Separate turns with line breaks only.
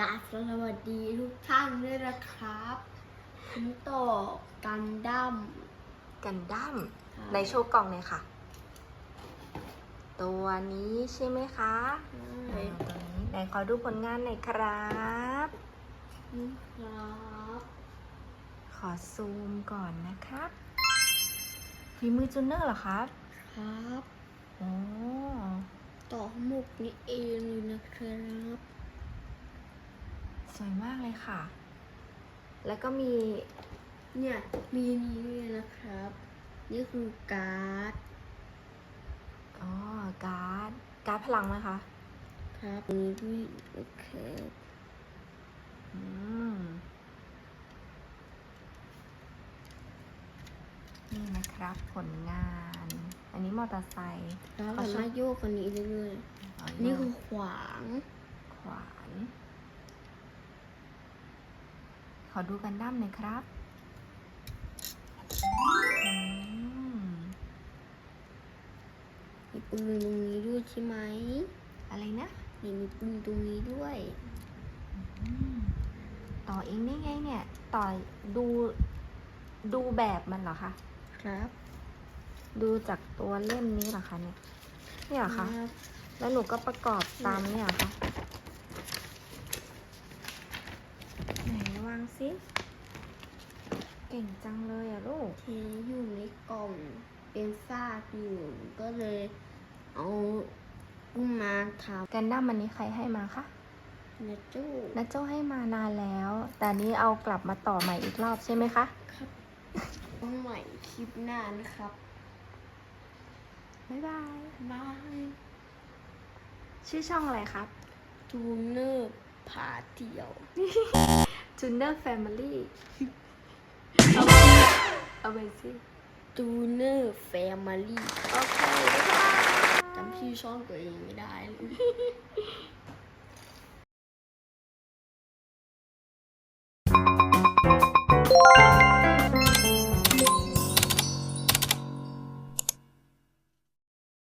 กราบสวัสดีทุกท่านด้วยนะครับผมต่อกันดั้ม
กันดั้ม
ค่ะ
ในโชว์กล่องเลยค่ะ ตัวนี้ใช่ไหมคะ
ใช่
อ่าตัวนี้ไหนขอดูผลงานหน่อยครับ
นี่ครับ
ขอซูมก่อนนะครับฝีมือจูเนอร์เหรอครับ
ครับ
โอ้
ต่อหมกนี่เองเลยนะครับ
ส วยมากเลยค่ะ แล้วก็มี
เนี่ยมีอันนี้ด้วยนะครับ นี่คือการ์ด
อ๋อ การ์ด การ์ดพลังไหมคะ
ครับมีด้วยนะครับ
อืมนี่นะครับผลงาน อันนี้มอเตอร์ไซค์
แล้ว
ขอ
สา
ช
มามรถโยกคนนี้ได้ด้วย
อ๋อ
นี่คือขวาง
ขวานข อดูกันดั้มหน่อยครับอืม
มีปืนตรงนี้ด้วยใช่ไหม
อะไรนะ
นี่มีปืนตรงนี้ด้วย
อืมต่อเองได้ไงเนี่ย ต่อดูดูแบบมันเหรอคะ
ครับ
ดูจากตัวเล่มนี้เหรอคะเนี่ยเนี่ยเหรอคะ
รับ
แล้วหนูก็ประกอบตามเนี่ยเหรอคะไหน วางซิเก่งจังเลยอะลูก
เทอยู่ในกล่องเป็นซากอยู่ ก็เลยเอามาท
กันดั้มอันนี้ใครให้มาคะำ
นะจู้
นัทเจ้าให้มานานแล้ว แต่อันนี้เอากลับมาต่อใหม่อีกรอบใช่ไหมคะ
ครับต้องใหม่คลิปหน้านะครับ
บ๊ายบาย
บาย
ชื่อช่องอะไรครับ
จูเนอร์ ผาเที่ยว
Junior Family เอาไปเอาไปสิ
จูเนอร์แฟมิลี่
โอเคบ๊ายบาย
จำชื่อช่องตัวเองไม่ได้เลย